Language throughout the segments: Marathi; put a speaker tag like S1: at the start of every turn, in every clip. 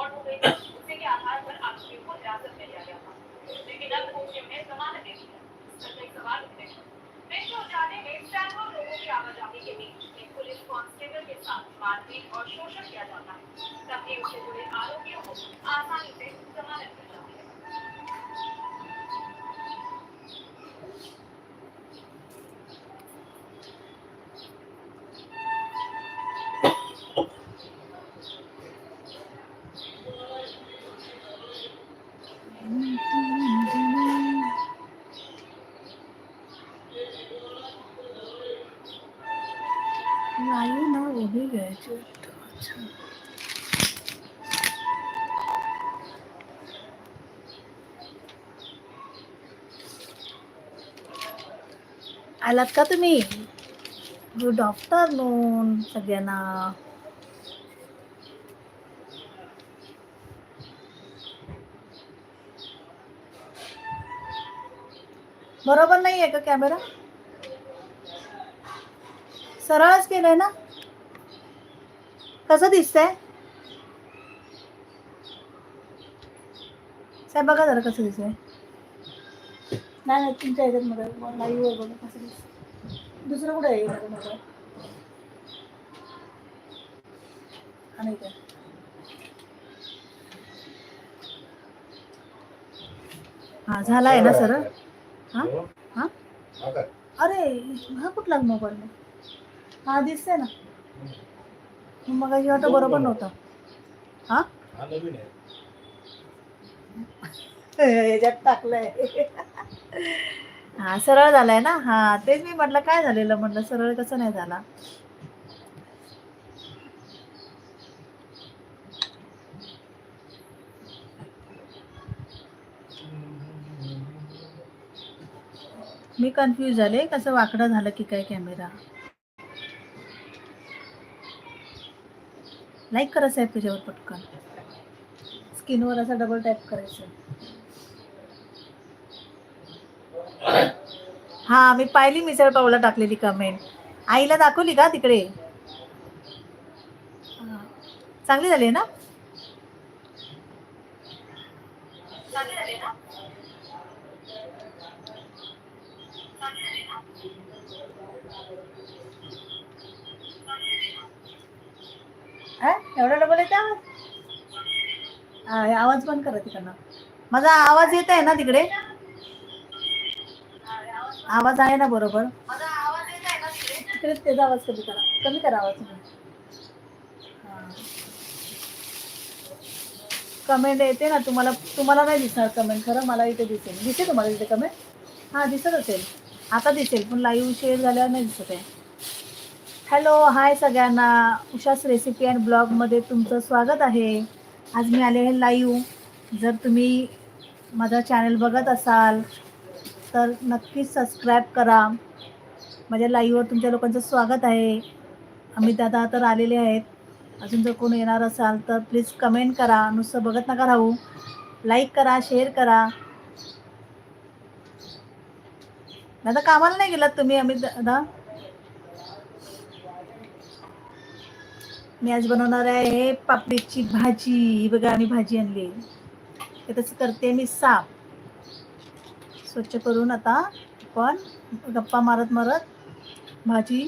S1: रिकॉर्ड हो गई थी उसी के आधार पर आरोपियों को हिरासत में लिया गया था। लेकिन अब मुख्य ने जमानत दे दी है। सवाल उठते हैं। देश और जाने में सैकड़ों लोगों की आवाजाही के बीच एक पुलिस कांस्टेबल के साथ मारपीट और शोषण किया जाता है। तब भी उससे जुड़े आरोपियों को आसानी से जमानत
S2: नाही ना उभी घ्यायची अच्छा आलात का तुम्ही गुड आफ्टरनून सगळ्यांना बरोबर नाही आहे का कॅमेरा सरळच केलंय ना? कसं दिसतंय? साहेब बघा जरा कसं दिसतंय. नाही नाही तुमच्या ह्याच्यात मध्ये लाईव्हवर बघा कसं दिसतं दुसरं कुठे आहे? मोबाईल आणि काय हा झाला आहे ना सरळ? हा? हा? अरे हा कुठला मोबाईल? हा दिसतंय ना. मग वाटत बरोबर नव्हता. हा? टाकलंय. हा सरळ झालाय ना? हा तेच मी म्हटलं काय झालेलं म्हटलं? सरळ कसं नाही झाला? मी कन्फ्यूज झाले. कसं वाकडं झालं की काय कॅमेरा लाईक करा साहेब त्याच्यावर पटकन. स्किनवर असा डबल टॅप करायचं. हा मी पाहिली मिसळ पावला टाकलेली कमेंट आईला दाखवली का तिकडे? चांगली झाली ना?
S1: आहे ना?
S2: हा? एवढा डबल येते आवाज? हा, हे आवाज बंद करा तिकडनं. माझा आवाज येत आहे ना तिकडे? आवाज आहे ना बरोबर.
S1: आवाज येत आहे ना तिकडे
S2: त्याचा आवाज कमी करा. कमी करा आवाज कमेंट येते ना तुम्हाला. तुम्हाला नाही दिसणार कमेंट खरं मला इथे दिसेल. दिसेल तुम्हाला इथे कमेंट हां दिसत असेल. आता दिसेल पण लाईव्ह शेअर झाल्यावर नाही दिसत आहे. हॅलो हाय सगळ्यांना. उषास रेसिपी अँड ब्लॉगमध्ये तुमचं स्वागत आहे. आज मी आले आहे लाईव्ह जर तुम्ही माझा चॅनल बघत असाल तर नक्कीच सबस्क्राईब करा. माझ्या लाईव्हवर तुमच्या लोकांचं स्वागत आहे. अमित दादा तर आलेले आहेत. अजून जर कोण येणार असाल तर प्लीज कमेंट करा. नुसतं बघत नका राहू. लाईक करा शेअर करा. दादा कामाला नाही गेलात तुम्ही? अमित दादा मी आज बनवणार आहे पापडीची भाजी. ही बघा आम्ही भाजी आणली. ते तसं करते मी साफ स्वच्छ करून आता आपण गप्पा मारत मारत भाजी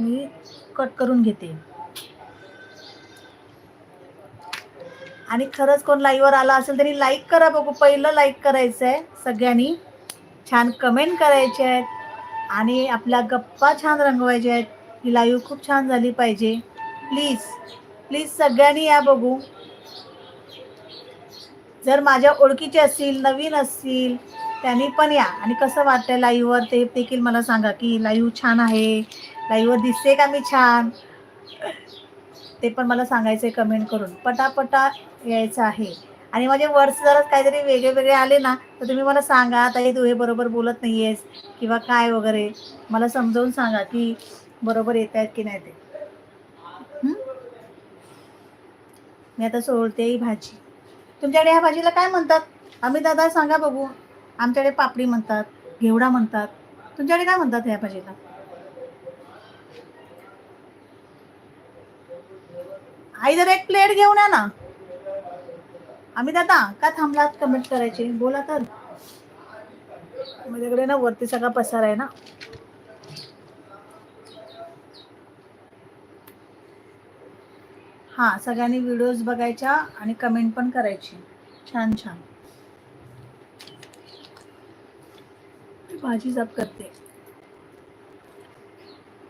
S2: मी कट करून घेते. आणि खरंच कोण लाईव्हवर आला असेल तरी लाईक करा बघू. पहिलं लाईक करायचं आहे सगळ्यांनी. छान कमेंट करायचे आहेत. आणि आपल्या गप्पा छान रंगवायच्या आहेत. ही लाईव्ह खूप छान झाली पाहिजे. प्लीज प्लीज सगळ्यांनी या बघू. जर माझ्या ओळखीचे असतील नवीन असतील त्यांनी पण या. आणि कसं वाटतंय लाईव्हवर ते देखील मला सांगा की लाईव्ह छान आहे. लाईव्हवर दिसते का मी छान? ते पण मला सांगायचं आहे कमेंट करून. पटापटा यायचं आहे. आणि माझे वर्ड्स जरा काहीतरी वेगळे वेगळे आले ना तर तुम्ही मला सांगा ताई तू हे बरोबर बोलत नाही आहेस किंवा काय वगैरे. मला समजावून सांगा की बरोबर येत आहेत की नाही ते. मी आता सोडते ही भाजी. तुमच्याकडे ह्या भाजीला काय म्हणतात? आम्ही दादा सांगा बघू. आमच्याकडे पापडी म्हणतात घेवडा म्हणतात. तुमच्याकडे काय म्हणतात ह्या भाजीला? आई जर एक प्लेट घेऊन या ना. आम्ही दादा का थांबलात? कमेंट करायचे. बोला तर. माझ्याकडे ना वरती सगळा पसार आहे ना. हा सगळ्यांनी व्हिडिओज बघायच्या आणि कमेंट पण करायची. छान छान. भाजी जप करते.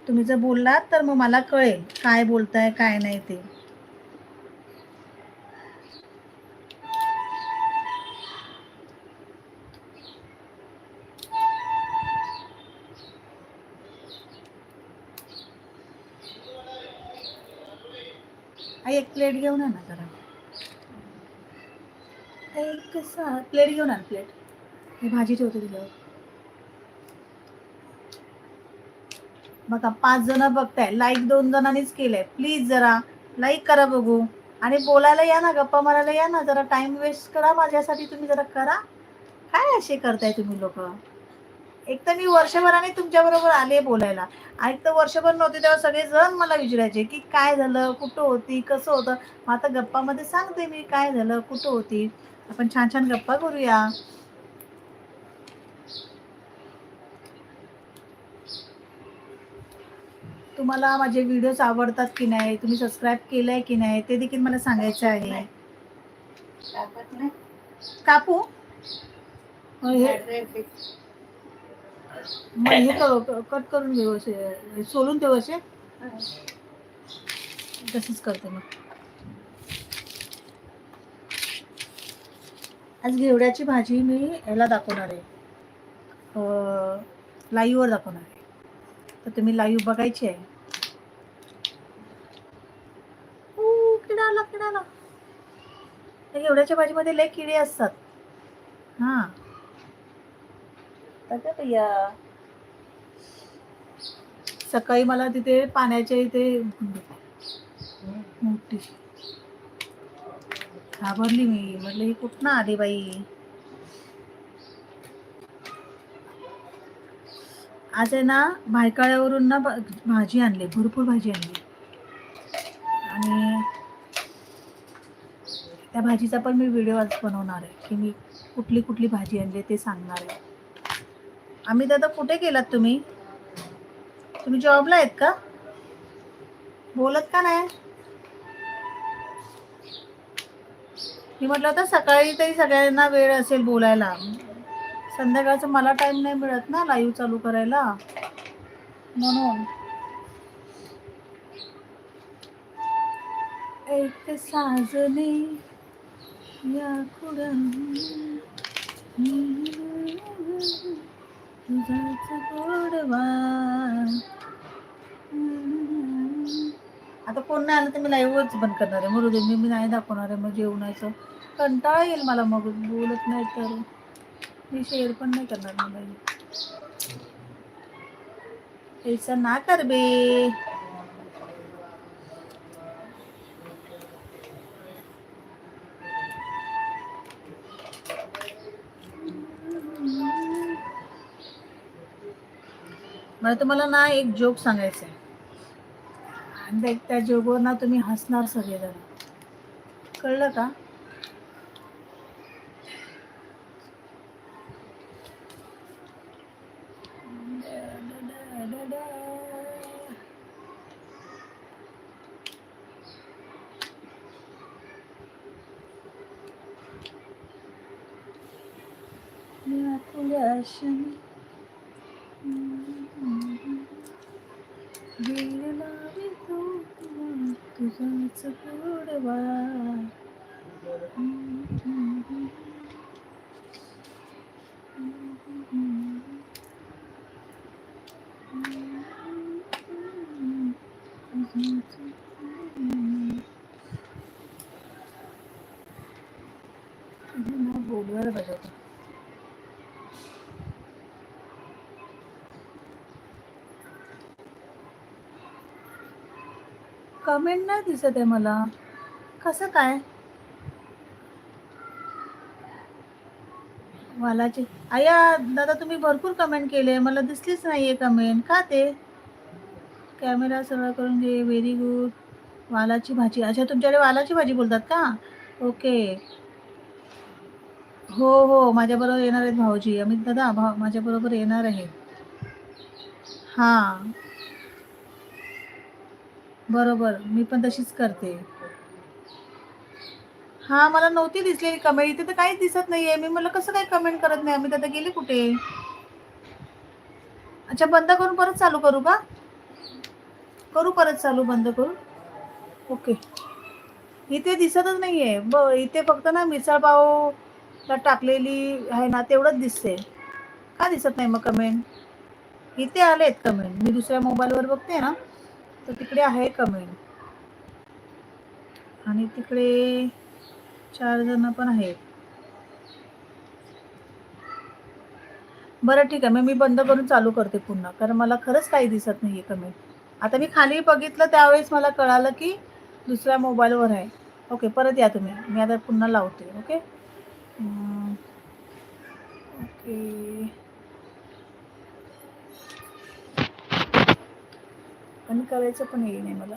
S2: तुम्ही जर बोललात तर मग मला कळेल काय बोलताय काय नाही ते. एक प्लेट घेऊन या ना जरा. एक कसा प्लेट घेऊन आण प्लेट. हे भाजी ठेवतो तिच्यावर. बघा पाच जण बघताय. लाईक दोन जणांनीच केलंय. प्लीज जरा लाईक करा बघू. आणि बोलायला या ना गप्पा मारायला या ना. जरा टाइम वेस्ट करा. माझ्यासाठी तुम्ही जरा करा. काय असे करताय तुम्ही लोक? एक तर मी वर्षभराने तुमच्या बरोबर आले बोलायला. आणि तर वर्षभर नव्हते तेव्हा सगळे जण मला विचारायचे की काय झालं कुठं होती कसं होतं? मग आता गप्पामध्ये सांगते मी काय झालं कुठं होती? आपण छान छान गप्पा करूया. तुम्हाला माझे व्हिडिओज आवडतात की नाही? तुम्ही सबस्क्राईब केलंय की नाही? ते देखील मला सांगायचं आहे. कापू? मग हे कट करून घेऊ असे. सोलून ठेवू असे. तसंच करते मग. आज घेवड्याची भाजी मी याला दाखवणार आहे. लाईव्हवर दाखवणार आहे. तर तुम्ही लाईव्ह बघायची आहे. ऊ, किडा आला किडा आला त्या घेवड्याच्या भाजीमध्ये लय किडे असतात. हां. तर भैया? सकाळी मला तिथे पाण्याच्या इथे मोठी. घाबरली मी. म्हटलं ही कुठनं आली बाई? आज आहे ना भायकाळ्यावरून ना भाजी आणली भरपूर भाजी आणली. आणि त्या भाजीचा पण मी व्हिडिओ आज बनवणार आहे की मी कुठली कुठली भाजी आणली ते सांगणार आहे. आम्ही दादा कुठे गेलात तुम्ही? तुम्ही जॉबला आहेत का? बोलत का नाही? मी म्हटलं होतं सकाळी तरी सगळ्यांना वेळ असेल बोलायला. संध्याकाळचं मला टाईम नाही मिळत ना लाईव्ह चालू करायला. म्हणून. एक साजने या कुडा कोण नाही आलं तर मी लाईव्हच बंद करणार आहे. मरू दे मी मी नाही दाखवणार आहे मग जेवणाचं कंटाळा येईल मला मग बोलत नाही तर. मी शेअर पण नाही करणार मला ऐसा ना कर बे. मला तुम्हाला ना एक जोक सांगायचा आहे एकदा त्या- त्या जोगवर ना तुम्ही हसणार सगळेजण. कळलं का? या तुझ्या आशेने くじにつぶ、んんん。कमेंट नाही दिसत आहे मला. कसं काय? वालाचे आया दादा तुम्ही भरपूर कमेंट केले. मला दिसलीच नाही आहे कमेंट का ते? कॅमेरा सगळं करून घे. व्हेरी गुड वालाची भाजी. अच्छा तुमच्याकडे वालाची भाजी बोलतात का? ओके हो हो. माझ्याबरोबर येणार आहेत भाऊजी. अमित दादा भाऊ माझ्याबरोबर येणार आहे हां. बरोबर मी पण तशीच करते. हां मला नव्हती दिसलेली कमेंट इथे तर काहीच दिसत नाहीये. मी मला कसं काय कमेंट करत नाही? आम्ही तर गेले कुठे? अच्छा बंद करून परत चालू करू का? करू परत चालू बंद करू ओके. इथे दिसतच नाहीये. ब इथे फक्त ना मिसळपावला टाकलेली आहे ना तेवढंच दिसते. का दिसत नाही मग कमेंट इथे आलेत कमेंट मी दुसऱ्या मोबाईलवर बघते ना. तर तिकडे आहे कमेंट आणि तिकडे चार जण पण आहेत. बरं ठीक आहे. मग मी बंद करून चालू करते पुन्हा कारण मला खरंच काही दिसत नाही आहे कमेंट आता मी खाली बघितलं त्यावेळेस मला कळालं की दुसऱ्या मोबाईलवर आहे. ओके परत या तुम्ही. मी आता पुन्हा लावते ओके? ओके. आणि करायचं पण येईल नाही मला.